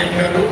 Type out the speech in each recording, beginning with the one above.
చెప్పారు. మా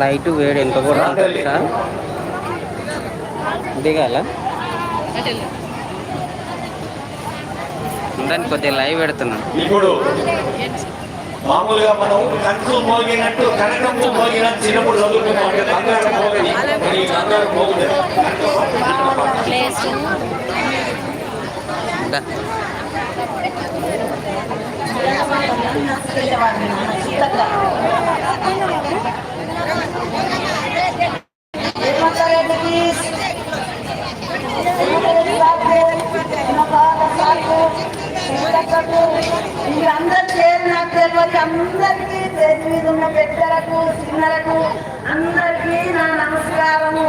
లైట్ వేడి ఎంత కూడా సార్ దిగాల? దాన్ని కొద్దిగా లైవ్ పెడుతున్నాను. ఇప్పుడు మామూలుగా మనం కంచు మోగినట్టు కనకము మోగినట్టు చిన్నప్పుడు చదువుకున్నాం బంగారం మోగని. మీరందరూ పేరు నాకు తెలియదు అందరికీ మీద ఉన్న పెద్దలకు చిన్నలకు అందరికీ నా నమస్కారము.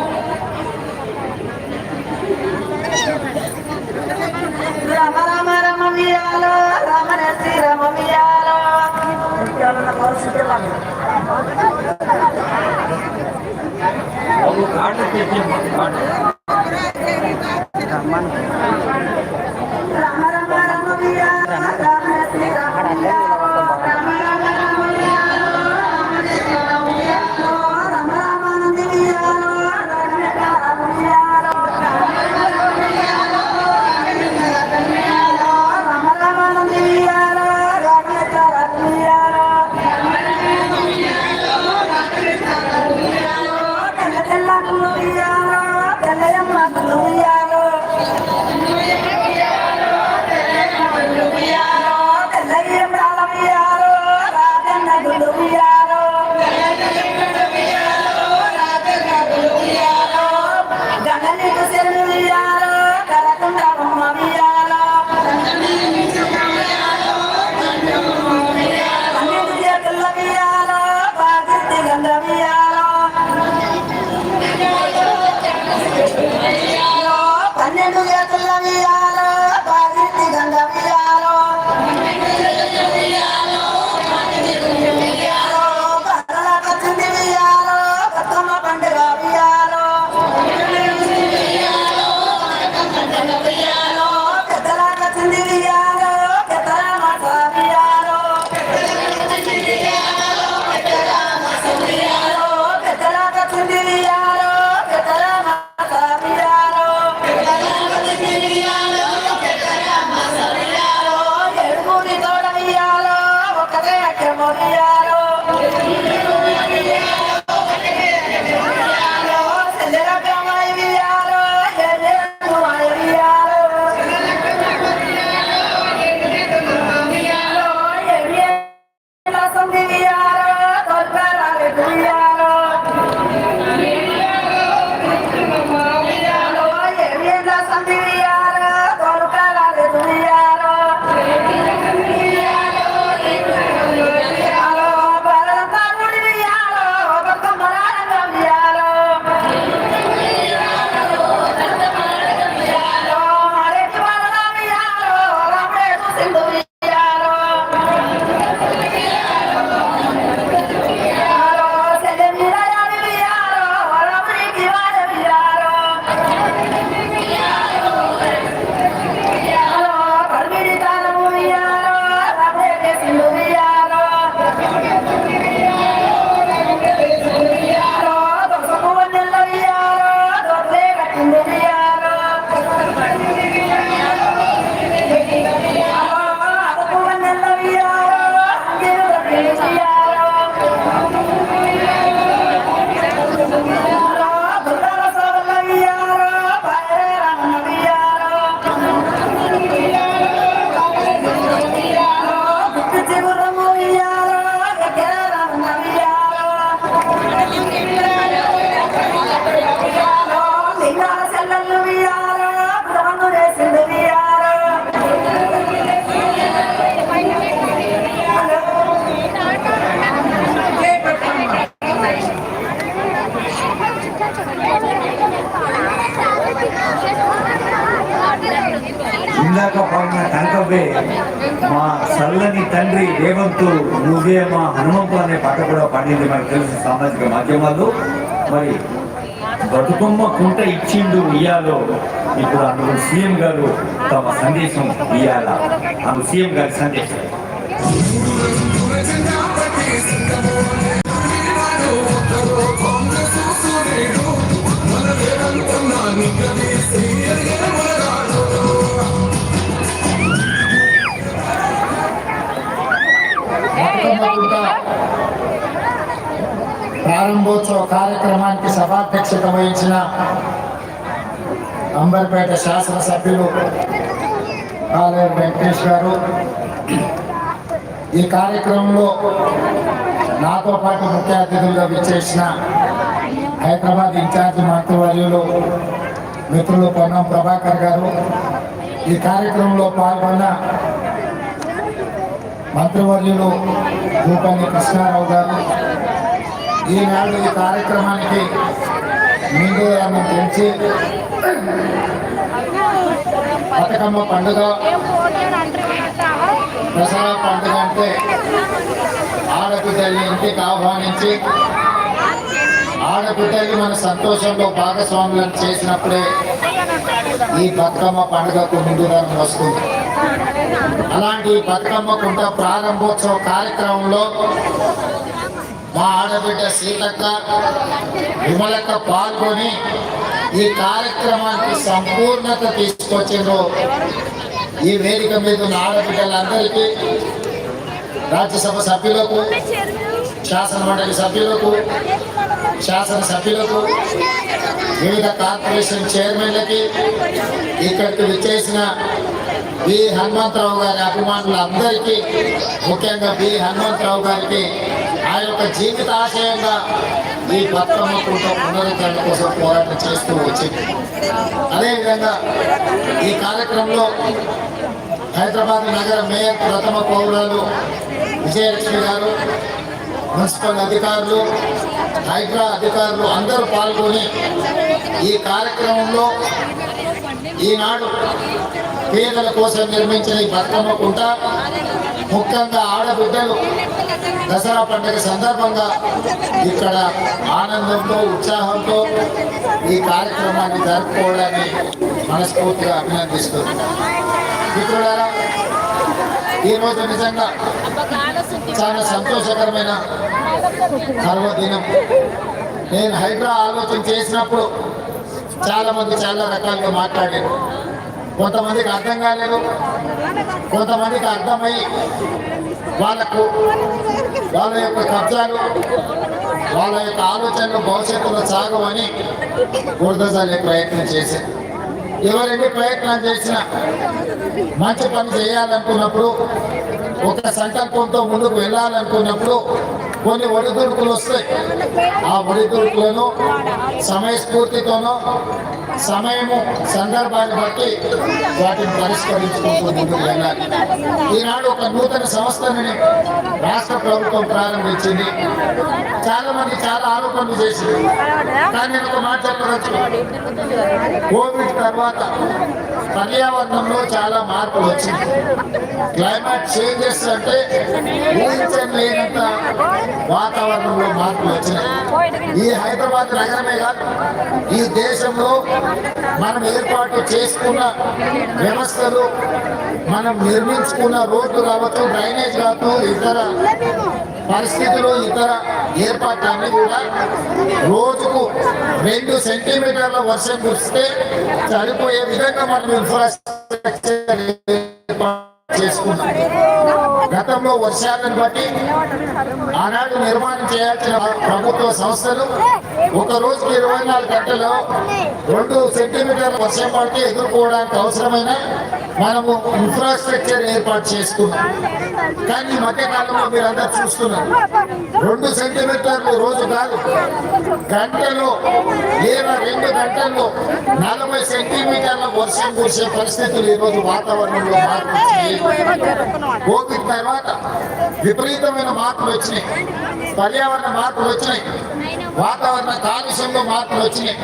రమ రమ రమ వియాలో రమణ రమ వియాలో ఎవరన్నా పాడిన మా చల్లని తండ్రి రేవంతు నువ్వే మా హనుమంతు అనే పాట కూడా పాడింది మనకు తెలుసు సామాజిక మాధ్యమాల్లో. మరి బతుకమ్మ కుంట ఇచ్చిండు ఇయ్యాలో. ఇప్పుడు అందులో సీఎం గారు తమ సందేశం ఇయ్యాల? అందులో సీఎం గారి సందేశం. ప్రారంభోత్సవ కార్యక్రమానికి సభాధ్యక్షత వహించిన అంబర్పేట శాసనసభ్యులు కాలేరు వెంకటేష్ గారు. ఈ కార్యక్రమంలో నాతో పాటు ముఖ్య అతిథులుగా విచ్చేసిన హైదరాబాద్ ఇన్ఛార్జి మంత్రివర్యులు మిత్రులు పొన్నం ప్రభాకర్ గారు. ఈ కార్యక్రమంలో పాల్గొన్న మంత్రివర్యులు భూపల్లి కృష్ణారావు గారు. ఈనాడు ఈ కార్యక్రమానికి ముందుగానే తెలిసి బతుకమ్మ పండుగ దసరా పండుగ అంటే ఆడబిడ్డల్ని ఇంటికి ఆహ్వానించి ఆడబిడ్డల్ని మన సంతోషంలో భాగస్వాములను చేసినప్పుడే ఈ బతుకమ్మ పండుగకు ముందుగా వస్తుంది. అలాంటి బతుకమ్మ కుంట ప్రారంభోత్సవ కార్యక్రమంలో మా ఆడబిడ్డ సీతక్క విమలక్క పాల్గొని ఈ కార్యక్రమానికి సంపూర్ణత తీసుకొచ్చిండ్రు. ఈ వేదిక మీద ఉన్న ఆడబిడ్డలందరికీ రాజ్యసభ సభ్యులకు శాసన మండలి సభ్యులకు శాసన సభ్యులకు వివిధ కార్పొరేషన్ చైర్మన్లకి ఇక్కడికి విచ్చేసిన బి హనుమంతరావు గారి అభిమానులందరికీ ముఖ్యంగా బి హనుమంతరావు గారికి ఆ యొక్క జీవిత ఆశయంగా ఈ బతుకమ్మ కుంట పునరుద్ధరణ కోసం పోరాటం చేస్తూ వచ్చింది. అదేవిధంగా ఈ కార్యక్రమంలో హైదరాబాద్ నగర మేయర్ ప్రథమ పౌరులు విజయలక్ష్మి గారు మున్సిపల్ అధికారులు హైడ్రా అధికారులు అందరూ పాల్గొని ఈ కార్యక్రమంలో ఈనాడు పేదల కోసం నిర్మించిన ఈ బతుకమ్మ కుంట ముఖ్యంగా ఆడబిడ్డలు దసరా పండుగ సందర్భంగా ఇక్కడ ఆనందంతో ఉత్సాహంతో ఈ కార్యక్రమాన్ని జరుపుకోవడాన్ని మనస్ఫూర్తిగా అభినందిస్తుంది మిత్రులారా ఈరోజు నిజంగా చాలా సంతోషకరమైన పర్వదినం. నేను హైదరా ఆలోచన చేసినప్పుడు చాలామంది చాలా రకాలుగా మాట్లాడారు. కొంతమందికి అర్థం కాలేదు కొంతమందికి అర్థమై వాళ్ళకు వాళ్ళ యొక్క కబ్జాలు వాళ్ళ యొక్క ఆలోచనలు భవిష్యత్తులో సాగమని గుర్తజల్లే ప్రయత్నం చేశారు. ఎవరెన్ని ప్రయత్నం చేసినా మంచి పని చేయాలనుకున్నప్పుడు ఒక సంకల్పంతో ముందుకు వెళ్ళాలనుకున్నప్పుడు కొన్ని ఒడిదుడుకులు వస్తాయి. ఆ ఒడిదుడుకులను సమయస్ఫూర్తితోనో సమయము సందర్భాన్ని బట్టి వాటిని పరిష్కరించుకుంటూ ముందుకు వెళ్ళాలి ఈనాడు ఒక నూతన సంస్థని రాష్ట్ర ప్రభుత్వం ప్రారంభించింది. చాలా మంది చాలా ఆరోపణలు చేసింది. కానీ నేను ఒక మాట చెప్పవచ్చు కోవిడ్ తర్వాత పర్యావరణంలో చాలా మార్పులు వచ్చింది. క్లైమేట్ చేంజెస్ అంటే ఊహించలేనంత వాతావరణంలో మార్పులు వచ్చినాయి. ఈ హైదరాబాద్ నగరమే కాదు ఈ దేశంలో మనం ఏర్పాటు చేసుకున్న వ్యవస్థలు మనం నిర్మించుకున్న రోడ్లు కావచ్చు డ్రైనేజ్ కావచ్చు ఇతర పరిస్థితులు ఇతర ఏర్పాట్లన్నీ కూడా రోజుకు రెండు సెంటీమీటర్ల వర్షం కురిస్తే చనిపోయే విధంగా మనం ఇన్ఫ్రాస్ట్రక్చర్ ఏర్పాటు గతంలో వర్షాలను బట్టి ఆనాడు నిర్మాణం చేయాల్సిన ప్రభుత్వ సంస్థలు ఒక రోజుకి ఇరవై నాలుగు గంటలు రెండు సెంటీమీటర్ల వర్షం పడితే ఎదుర్కోవడానికి అవసరమైన మనము ఇన్ఫ్రాస్ట్రక్చర్ ఏర్పాటు చేసుకున్నాం. కానీ మధ్యకాలంలో మధ్య కాలంలో మీరు అందరు చూస్తున్నారు. రెండు సెంటీమీటర్లు రోజు కాదు. గంటలో లేదా రెండు గంటల్లో నలభై సెంటీమీటర్ల వర్షం కురిసే పరిస్థితులు ఈరోజు వాతావరణంలో మార్పు కోవిడ్ తర్వాత విపరీతమైన మార్పులు వచ్చినాయి. పర్యావరణ మార్పులు వచ్చినాయి. వాతావరణ కాలుష్యంలో మార్పులు వచ్చినాయి.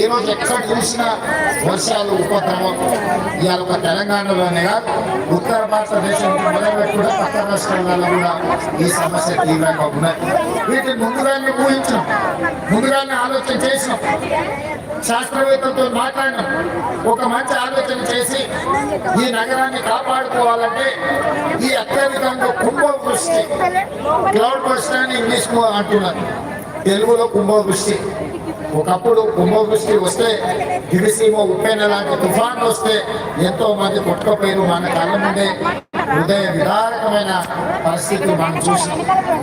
ఈ రోజు ఎక్కడ చూసినా వర్షాలు ఉపద్రవం. ఇవాళ ఒక తెలంగాణలోనే కాదు ఉత్తర భారతదేశం మొదలుపెట్టి కూడా పక్క రాష్ట్రాలలో కూడా ఈ సమస్య తీవ్రంగా ఉన్నాయి వీటిని ముందుగానే ఊహించాం ముందుగానే ఆలోచన చేసినాం శాస్త్రవేత్తలతో మాట్లాడినాం ఒక మంచి ఆలోచన చేసి ఈ నగరాన్ని కాపాడుకోవాలంటే ఈ అత్యధికంగా కుంభవృష్టి క్లౌడ్ బస్ట్ అని ఇంగ్లీష్ అంటున్నారు తెలుగులో కుంభవృష్టి ఒకప్పుడు కుంభవృష్టి వస్తే గిరిసీమ ఉప్పెన లాంటి తుఫాన్లు వస్తే ఎంతో మంది కొట్టుకపోయారు. మన కళ్ళ ముందే హృదయ విదారకమైన పరిస్థితి మనం చూసాం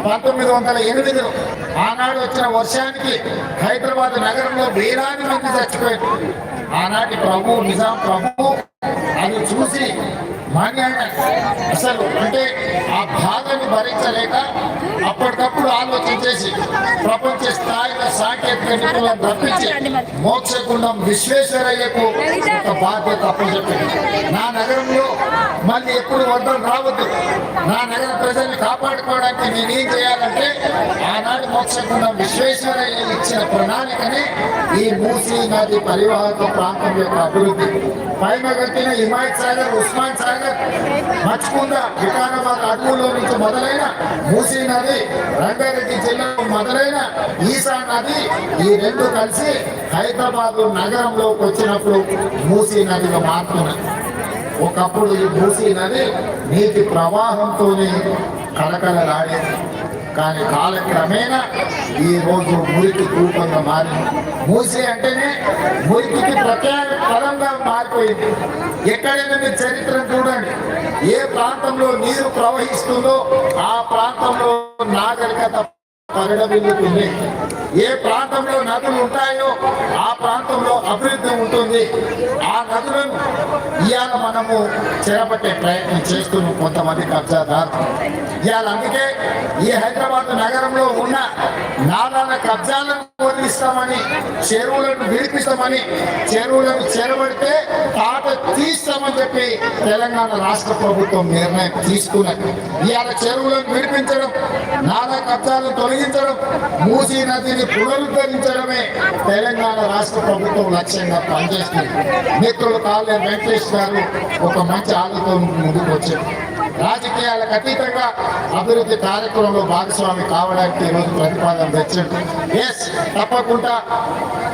పంతొమ్మిది వందల ఎనిమిదిలో ఆనాడు వచ్చిన వర్షానికి హైదరాబాద్ నగరంలో వేలాది మంది చచ్చిపోయారు. ఆనాటి ప్రభు నిజాం ప్రభు అది చూసి మాన్యాన్ని అసలు అంటే ఆ బాధను భరించలేక అప్పటికప్పుడు ఆలోచించేసి ప్రపంచ స్థాయిలో సాంకేతిక నిపుణులను రప్పించి మోక్షగుండం విశ్వేశ్వరయ్యకు ఒక బాధ్యత అప్పచెప్పింది. నా నగరంలో మళ్ళీ ఎప్పుడు వడ్డం రావద్దు. నా నగర ప్రజల్ని కాపాడుకోవడానికి నేనేం చేయాలంటే ఆనాడు మోక్షగుండం విశ్వేశ్వరయ్య ఇచ్చిన ప్రణాళికనే ఈ మూసీ నది పరివాహక ప్రాంతం యొక్క అభివృద్ధి. పైన కట్టిన హిమాయత్ సాగర్ ఉస్మాన్ సాగర్ మచ్కుంద వికారాబాద్ అడవుల్లో నుంచి మొదలైన మూసీ నది రంగారెడ్డి జిల్లాలో మొదలైన ఈశా నది ఈ రెండు కలిసి హైదరాబాద్ నగరంలోకి వచ్చినప్పుడు మూసీ నదిగా మారుతున్నాయి. ఒకప్పుడు ఈ మూసీ నది నీటి ప్రవాహంతోనే కలకలలాడేది కానీ కాలక్రమేణా ఈ రోజు మురికి రూపంగా మారింది మూసి అంటేనే మురికికి ప్రత్యేక పదంగా మారిపోయింది. ఎక్కడైనా మీ చరిత్ర చూడండి. ఏ ప్రాంతంలో నీరు ప్రవహిస్తుందో ఆ ప్రాంతంలో నాగరికత పరిణమిల్లుతుంది. ఏ ప్రాంతంలో నదులు ఉంటాయో ఆ ప్రాంతంలో అభివృద్ధి ఉంటుంది. ఆ నదులను ఇవాళ మనము చేపట్టే ప్రయత్నం చేస్తున్నాం కొంతమంది కబ్జాదారులు. ఇవాళ అందుకే ఈ హైదరాబాద్ నగరంలో ఉన్న నాలాల కబ్జాలను వదిలిస్తామని చెరువులను విడిపిస్తామని చెరువులను చెరబడితే తాట తీస్తామని చెప్పి తెలంగాణ రాష్ట్ర ప్రభుత్వం నిర్ణయం తీసుకున్నది. ఇవాళ చెరువులను విడిపించడం నాలా కబ్జాలను తొలగించడం మూసీ నదిని పునరుద్ధరించడమే తెలంగాణ రాష్ట్ర ప్రభుత్వం లక్ష్యంగా పనిచేస్తుంది. మిత్రులు కాళ్ళ వెంకటేష్ గారు ఒక మంచి ఆలోచన ముందుకు వచ్చారు. రాజకీయాలకు అతీతంగా అభివృద్ధి కార్యక్రమంలో భాగస్వామి కావడానికి ఈరోజు ప్రతిపాదన తెచ్చాడు ఎస్ తప్పకుండా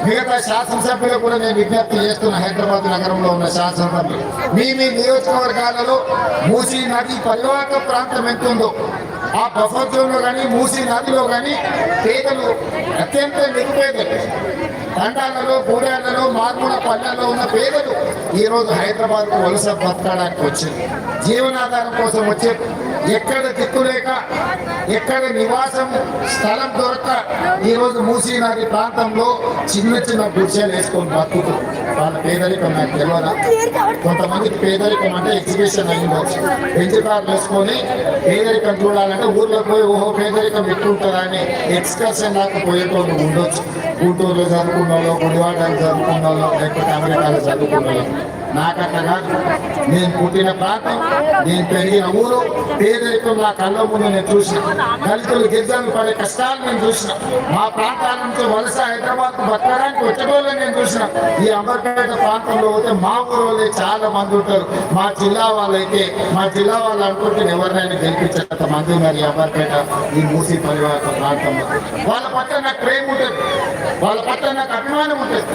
మిగతా శాసనసభ్యులు కూడా నేను విజ్ఞప్తి చేస్తున్న హైదరాబాద్ నగరంలో ఉన్న శాసనసభ్యులు. మీ మీ నియోజకవర్గాలలో మూసీ నది పరివాహక ప్రాంతం ఎంత ఉందో ఆ బఫర్ జోన్లో కానీ మూసీ నదిలో కానీ పేదలు అత్యంత నిరుపేదలు తండాలలో గూడాలలో మార్మూల పల్లెల్లో ఉన్న పేదలు ఈ రోజు హైదరాబాద్కు వలస బతకడానికి వచ్చింది జీవనాధారం కోసం వచ్చే ఎక్కడ దిక్కులేక ఎక్కడ నివాసం స్థలం దొరక ఈరోజు మూసీనది నది ప్రాంతంలో చిన్న చిన్న గుడిసెలు వేసుకొని బతుకుతారు వాళ్ళ పేదరికం నాకు తెలియదా కొంతమందికి పేదరికం అంటే ఎగ్జిబిషన్ అయ్యిండొచ్చు బెంచ్ వేసుకొని పేదరికం చూడాలంటే ఊర్లో పోయి ఓహో పేదరికం ఎట్లుంటుందని ఎక్స్కర్షన్ దాకా పోయేటోళ్ళు ఉండొచ్చు. గుంటూరులో చదువుకున్న వాళ్ళు గుడివాడలో చదువుకున్న వాళ్ళు లేకపోతే అమెరికాలో చదువుకున్న వాళ్ళు నాకట్లా కాదు. నేను పుట్టిన ప్రాంతం నేను పెరిగిన ఊరు పేదరికం నా కళ్ళ ముందు నేను చూసిన. దళితులు గిరిజనులు పడే కష్టాలు నేను చూసిన. మా ప్రాంతాల నుంచి వలస హైదరాబాద్ బతకడానికి వచ్చేటోళ్ళని నేను చూసిన. ఈ అమర్పేట ప్రాంతంలో పోతే మా ఊరోళ్ళే చాలా మంది ఉంటారు. మా జిల్లా వాళ్ళైతే మా జిల్లా వాళ్ళు అనుకుంటే ఎవరినైనా గెలిపించేంత మంది ఉన్నారు ఈ అంబర్పేట ఈ మూసీ పరివార ప్రాంతంలో. వాళ్ళ పట్ల నాకు ప్రేమ ఉంటుంది. వాళ్ళ పట్ల నాకు అభిమానం ఉంటుంది.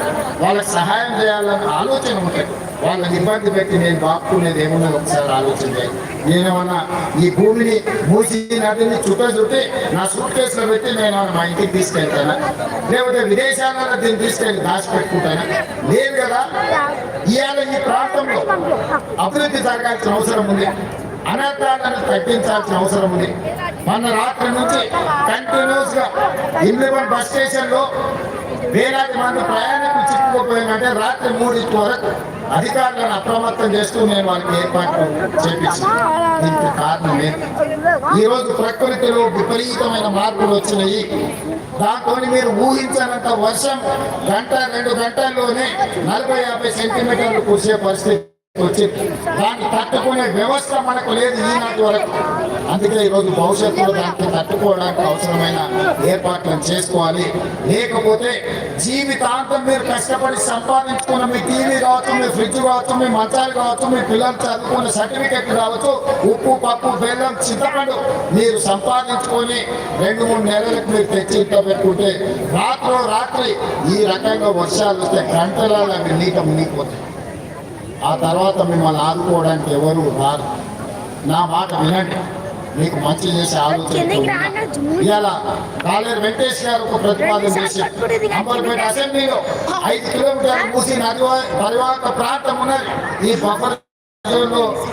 వాళ్ళకి సహాయం చేయాలన్న ఆలోచన ఉంటుంది. వాళ్ళని ఇబ్బంది పెట్టి నేను బాపుకునేది ఏమన్నా ఒకసారి ఆలోచించే. నేనేమన్నా ఈ భూమిని మూసి నదిని చుట్ట చుట్టి నా సూట్ కేసులో పెట్టి నేను మా ఇంటికి తీసుకెళ్తానా? లేకపోతే విదేశాలలో దీన్ని తీసుకెళ్ళి దాచిపెట్టుకుంటానా? లేదు కదా. ఇవాళ ఈ ప్రాంతంలో అభివృద్ధి జరగాల్సిన అవసరం ఉంది. అనర్థాలను తగ్గించాల్సిన అవసరం ఉంది. మొన్న రాత్రి నుంచి కంటిన్యూస్గా ఇంద్రవన్ బస్ స్టేషన్లో వేలాది మంది ప్రయాణికులు చిక్కుకుపోయిందంటే రాత్రి మూడింటి వరకు అధికారులను అప్రమత్తం చేస్తూ నేను వాళ్ళకి ఏర్పాట్లు చేపించాను. దీనికి ఈ రోజు ప్రకృతిలో విపరీతమైన మార్పులు వచ్చినాయి. దాంతో మీరు ఊహించనంత వర్షం గంట రెండు గంటల్లోనే నలభై యాభై సెంటీమీటర్లు కురిసే పరిస్థితి వచ్చింది దాన్ని తట్టుకునే వ్యవస్థ మనకు లేదు ఈనాటి వరకు. అందుకే ఈరోజు భవిష్యత్తులో దానికి తట్టుకోవడానికి అవసరమైన ఏర్పాట్లను చేసుకోవాలి. లేకపోతే జీవితాంతం మీరు కష్టపడి సంపాదించుకున్న మీ టీవీ కావచ్చు మీ ఫ్రిడ్జ్ కావచ్చు మీ మంచాలు కావచ్చు మీ పిల్లలు చదువుకున్న సర్టిఫికెట్లు కావచ్చు ఉప్పు పప్పు బెల్లం చింతపండు మీరు సంపాదించుకొని రెండు మూడు నెలలకు మీరు తెచ్చి ఇంట్లో పెట్టుకుంటే రాత్రి రాత్రి ఈ రకంగా వర్షాలు వస్తే గంటలలో అవి నీట మునిగిపోతాయి ఆ తర్వాత మిమ్మల్ని ఆదుకోవడానికి ఎవరు రారు. నా మాట వినండి. మీకు మంచి చేసే ఆలోచన ఇలా కాలేరు వెంకటేష్ గారు ఒక ప్రతిపాదన చేసి అంబర్పేట అసెంబ్లీలో ఐదు కిలోమీటర్లు మూసి నది పరివాహక ప్రాంతం ఉన్నది. ఈ బఫర్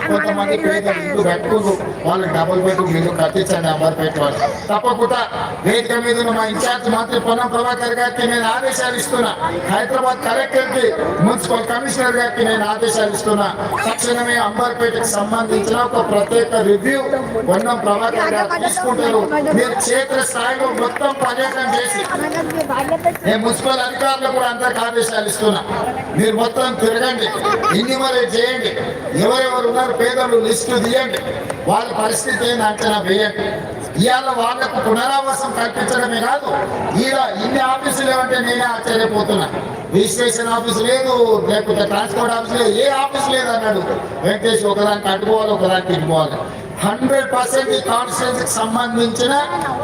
కొంతమంది పేదలు ఇల్లు వాళ్ళకి డబుల్ బెడ్రూమ్ ఇల్లు కట్టించండి అంబర్పేట వాళ్ళు తప్పకుండా వేదిక మీద మా ఇన్ఛార్జ్ మంత్రి పొన్నం ప్రభాకర్ గారికి నేను ఆదేశాలు ఇస్తున్నా. హైదరాబాద్ కలెక్టర్కి మున్సిపల్ కమిషనర్ గారికి నేను ఆదేశాలు ఇస్తున్నా. తక్షణమే అంబర్పేటకి సంబంధించిన ఒక ప్రత్యేక రివ్యూ పొన్నం ప్రభాకర్ గారు తీసుకుంటారు. మీరు క్షేత్ర స్థాయిలో మొత్తం పర్యటన చేసి నేను మున్సిపల్ అధికారులు కూడా అందరికి ఆదేశాలు ఇస్తున్నా. మీరు మొత్తం తిరగండి ఇన్నిమరేట్ చేయండి. ఎవరెవరు ఉన్నారు పేదలు లిస్టు తీయండి. వాళ్ళ పరిస్థితి ఏంది అంచనా వేయండి. ఇవాళ వాళ్ళకు పునరావాసం కల్పించడమే కాదు ఇలా ఇన్ని ఆఫీసులు ఏమంటే నేనే ఆశ్చర్యపోతున్నా. రిజిస్ట్రేషన్ ఆఫీస్ లేదు లేకపోతే ట్రాన్స్పోర్ట్ ఆఫీస్ లేదు ఏ ఆఫీస్ లేదు అన్నాడు. వెంకటేష్ ఒకదానికి అడ్డుకోవాలి ఒకదానికి ఇటుకోవాలి హండ్రెడ్ పర్సెంట్ ఈ కాన్స్టిట్యూన్సీకి సంబంధించిన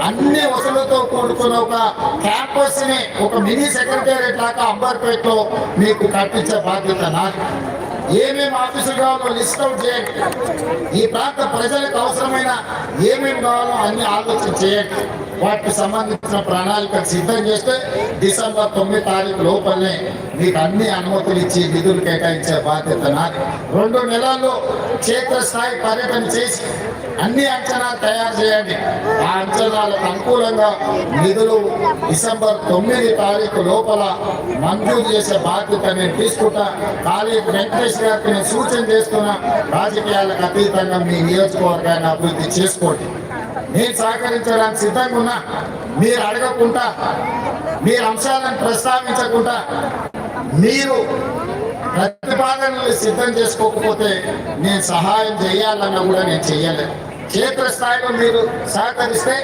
అన్ని వసతులతో కూడుకున్న ఒక క్యాంపస్ని ఒక మినీ సెక్రటేరియట్ లాగా అంబర్పేట్లో మీకు కట్టించే బాధ్యత నాది. ఏమేమి ఆఫీసులు కావాలో లిస్ట్ అవుట్ చేయండి. ఈ ప్రాంత ప్రజలకు అవసరమైన ఏమేమి కావాలో అన్ని ఆలోచన చేయండి. వాటికి సంబంధించిన ప్రణాళిక సిద్ధం చేస్తే డిసెంబర్ తొమ్మిది తారీఖు లోపలనే మీకు అన్ని అనుమతులు ఇచ్చి నిధులు కేటాయించే బాధ్యత నాకు రెండు నెలల్లో క్షేత్రస్థాయి పర్యటన చేసి అన్ని అంచనాలు తయారు చేయండి. ఆ అంచనాలకు అనుకూలంగా నిధులు డిసెంబర్ తొమ్మిది తారీఖు లోపల మంజూరు చేసే బాధ్యత నేను తీసుకుంటా. ఖాళీ వెంకటేష్ గారికి నేను సూచన చేస్తున్నా రాజకీయాలకు అతీతంగా మీ నియోజకవర్గాన్ని అభివృద్ధి చేసుకోండి. నేను సహకరించడానికి సిద్ధంగా ఉన్నా. మీరు అడగకుండా మీరు అంశాలను ప్రస్తావించకుండా మీరు ప్రతిపాదనలు సిద్ధం చేసుకోకపోతే నేను సహాయం చేయాలన్నా కూడా నేను చెయ్యలేదు. క్షేత్ర స్థాయిలో మీరు సహకరిస్తే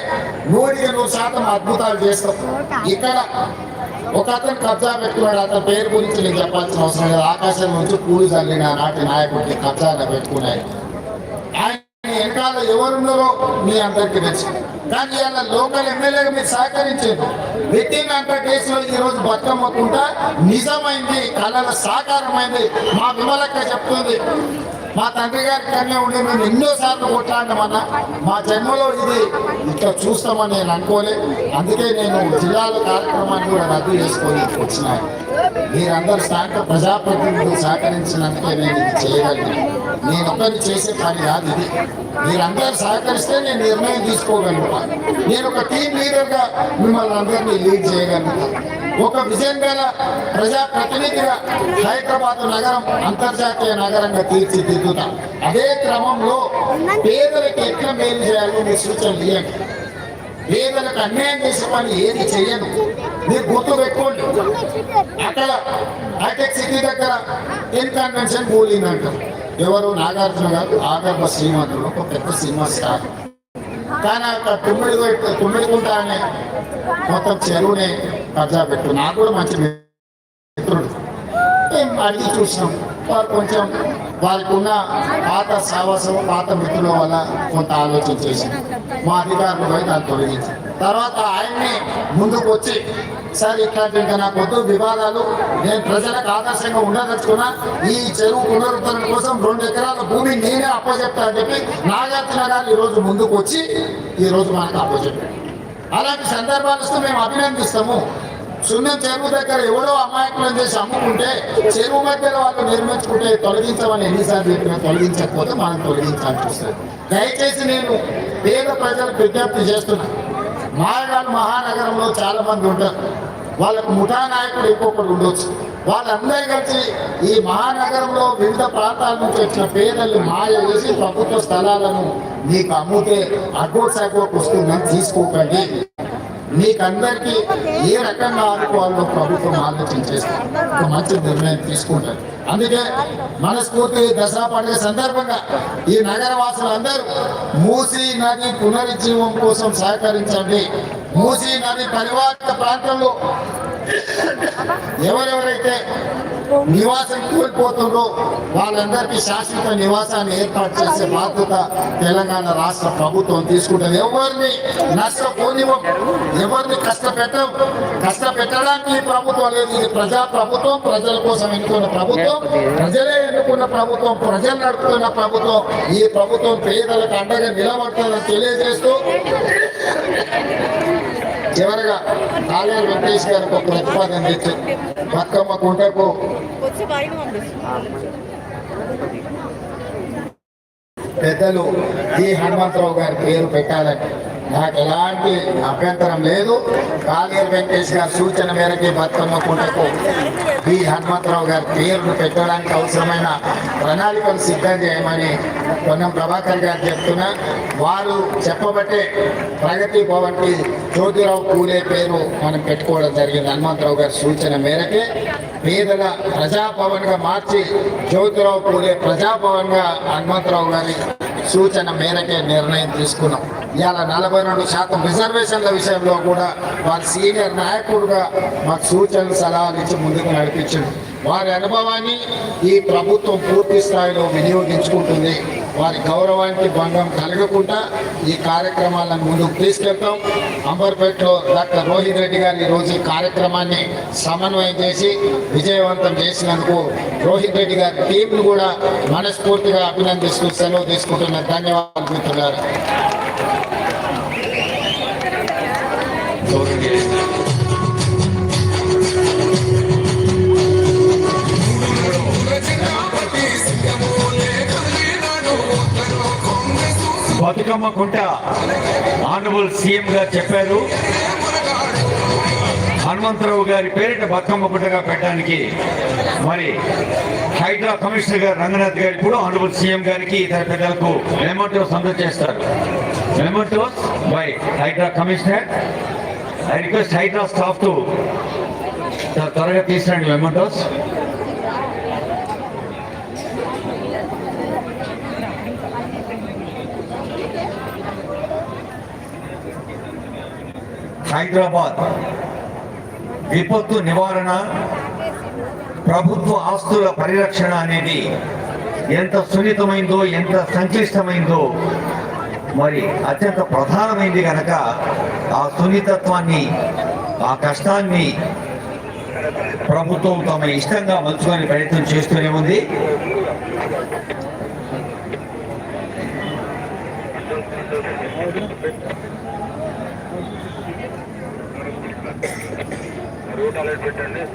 నూటికి నూరు శాతం అద్భుతాలు చేస్తాం. ఇక్కడ ఒక అతను కబ్జా పెట్టుకున్నాడు అతని పేరు గురించి నేను చెప్పాల్సిన అవసరం లేదు. ఆకాశం నుంచి పూలు చల్లిన నాటి నాయకుడికి కబ్జాగా పెట్టుకున్నాయి. ఆయన వెనకాల ఎవరున్నారో మీ అందరికీ తెలుసు. కానీ ఇలా లోకల్ ఎమ్మెల్యేగా మీరు సహకరించారు. వితిన్ హండ్రెడ్ డేస్లో ఈ రోజు బతుకమ్మకుంటా నిజమైంది కళల సాకారమైంది మా విమలక్క చెప్తుంది. మా తండ్రి గారి కన్నా ఉండి మేము ఎన్నోసార్లు కొట్లాడమన్నా మా జన్మలో ఇది ఇట్లా చూస్తామని నేను అనుకోలే. అందుకే నేను జిల్లాల కార్యక్రమాన్ని కూడా రద్దు చేసుకొని వచ్చినాను. మీరందరూ స్థానిక ప్రజాప్రతినిధులు సహకరించినందుకే నేను ఇది చేయగలిగాను. నేను ఒక్కరిని చేసే పని కాదు ఇది. మీరందరూ సహకరిస్తే నేను నిర్ణయం తీసుకోగలుగుతాను నేను ఒక టీం లీడర్గా మిమ్మల్ని అందరినీ లీడ్ చేయగలుగుతాను ఒక విజయం గల ప్రజాప్రతినిధిగా హైదరాబాద్ నగరం అంతర్జాతీయ నగరంగా తీర్చిదిద్దుతా. అదే క్రమంలో పేదలకు ఎట్లా మేలు చేయాలో మీరు సూచనలు ఇవ్వండి. పేదలకు అన్యాయం చేసే పని ఏది చేయను మీరు గుర్తు పెట్టుకోండి. అక్కడ హైటెక్ సిటీ దగ్గర టెన్ కన్వెన్షన్ పోలిందంట ఎవరు నాగార్జున గారు ఆగర్భ శ్రీమంతుడు ఒక పెద్ద సినిమా స్టార్. కానీ అక్కడ తుమ్మిడి వైపు- తుమ్మిడికుంట మొత్తం చెరువునే కబ్జా పెట్టు. నాకు కూడా మంచి మిత్రుడు. మేము అడిగి చూసినాం. వారు కొంచెం వారికి ఉన్న పాత సావాసం పాత మిత్రుల వల్ల కొంత ఆలోచన చేసి మా అధికారులు పోయి దాన్ని తొలగించి తర్వాత ఆయన్ని ముందుకు వచ్చి సార్ ఇట్లాంటి ఇంకా నాకు వద్దు వివాదాలు నేను ప్రజలకు ఆదర్శంగా ఉండదలుచుకున్నా ఈ చెరువు పునరుద్ధరణ కోసం రెండు ఎకరాల భూమి నేనే అప్పచెప్తా అని చెప్పి నాగార్జున గారు ఈరోజు ముందుకు వచ్చి ఈరోజు మనకు అప్పచెప్పారు అలాంటి సందర్భాలు మేము అభినందిస్తాము. సున్నం చెరువు దగ్గర ఎవడో అమాయకులను చేసి అమ్ముకుంటే చెరువు మధ్యలో వాళ్ళు నిర్మించుకుంటే తొలగించమని ఎన్నిసార్లు చెప్పినా తొలగించకపోతే మనం తొలగించాల్సి వస్తుంది. దయచేసి నేను పేద ప్రజలకు విజ్ఞప్తి చేస్తున్నా. మాయగాడు మహానగరంలో చాలా మంది ఉంటారు. వాళ్ళకు ముఠా నాయకుడు ఇంకొకరు ఉండొచ్చు. వాళ్ళందరూ కలిసి ఈ మహానగరంలో వివిధ ప్రాంతాల నుంచి వచ్చిన పేదల్ని మాయ వేసి ప్రభుత్వ స్థలాలను మీకు అమ్ముతే అడ్వోట్ శాఖలోకి వస్తుందని తీసుకోకండి. మీకందరికీ ఏ రకంగా ఆదుకోవాలో ప్రభుత్వం ఆలోచన ఒక మంచి నిర్ణయం తీసుకుంటారు. అందుకే మనస్ఫూర్తి దసరా పండుగ సందర్భంగా ఈ నగర వాసులందరూ మూసీ నది పునరుజ్జీవం కోసం సహకరించండి. మూసీ నది పరివాహక ప్రాంతంలో ఎవరెవరైతే నివాసం కోల్పోతుందో వాళ్ళందరికీ శాశ్వత నివాసాన్ని ఏర్పాటు చేసే బాధ్యత తెలంగాణ రాష్ట్ర ప్రభుత్వం తీసుకుంటుంది. ఎవరిని నష్టపోనివ్వం ఎవరిని కష్టపెట్టం కష్టపెట్టడానికి ఈ ప్రభుత్వం లేదు. ఇది ప్రజా ప్రభుత్వం ప్రజల కోసం ఎన్నుకున్న ప్రభుత్వం ప్రజలే ఎన్నుకున్న ప్రభుత్వం ప్రజలు నడుపుతున్న ప్రభుత్వం. ఈ ప్రభుత్వం పేదలకు అండగా నిలబడుతుందని తెలియజేస్తూ చివరగా ఆలయ వెంకటేష్ గారికి ఒక ప్రతిపాదన తెచ్చి బతుకమ్మ కుంటకు పెద్దలు ఈ హనుమంతరావు గారి పేరు పెట్టాలని నాకు ఎలాంటి అభ్యంతరం లేదు. కాళీర్ వెంకటేష్ గారి సూచన మేరకి బతుకమ్మ కుంటకు బి హనుమంతరావు గారి పేరును పెట్టడానికి అవసరమైన ప్రణాళికలు సిద్ధం చేయమని పొన్నం ప్రభాకర్ గారు చెప్తున్నా. వారు చెప్పబట్టే ప్రగతి భవన్కి జ్యోతిరావు పూలే పేరు మనం పెట్టుకోవడం జరిగింది. హనుమంతరావు గారి సూచన మేరకే పేదల ప్రజాభవన్గా మార్చి జ్యోతిరావు పూలే ప్రజాభవన్గా హనుమంతరావు గారి సూచన మేరకే నిర్ణయం తీసుకున్నాం. ఇవాళ నలభై రెండు శాతం రిజర్వేషన్ల విషయంలో కూడా వారి సీనియర్ నాయకుడుగా మాకు సూచనలు సలహాలు ఇచ్చి ముందుకు నడిపించింది వారి అనుభవాన్ని ఈ ప్రభుత్వం పూర్తి స్థాయిలో వినియోగించుకుంటుంది. వారి గౌరవానికి భంగం కలగకుండా ఈ కార్యక్రమాలను ముందుకు తీసుకెళ్తాం. అంబర్పేటలో డాక్టర్ రోహిత్ రెడ్డి గారు ఈరోజు ఈ కార్యక్రమాన్ని సమన్వయం చేసి విజయవంతం చేసినందుకు రోహిత్ రెడ్డి గారి టీంను కూడా మనస్ఫూర్తిగా అభినందిస్తూ సెలవు తీసుకుంటున్న ధన్యవాదాలు మిత్రులారా. బతుకమ్మ కుంట ఆనరబుల్ సీఎం గారు చెప్పారు. హనుమంతరావు గారి పేరిట బతుకమ్మ కుంటగా పెట్టడానికి మరి హైడ్రా కమిషనర్ గారు రంగనాథ్ గారు ఇప్పుడు ఆనరబుల్ సీఎం గారికి ఇతర పెద్దలకు మెమోటోస్ అందజేస్తారు. Mementos by HYDRAA commissioner. I request HYDRAA staff to త్వరగా తీసుకురండి మెమోటోస్ హైదరాబాద్ విపత్తు నివారణ ప్రభుత్వ ఆస్తుల పరిరక్షణ అనేది ఎంత సున్నితమైందో ఎంత సంక్లిష్టమైందో మరి అత్యంత ప్రధానమైంది కనుక ఆ సున్నితత్వాన్ని ఆ కష్టాన్ని ప్రభుత్వం తమ ఇష్టంగా మలుచుకొని ప్రయత్నం చేస్తూనే ఉంది. దాడులెన్ని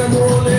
పట్టి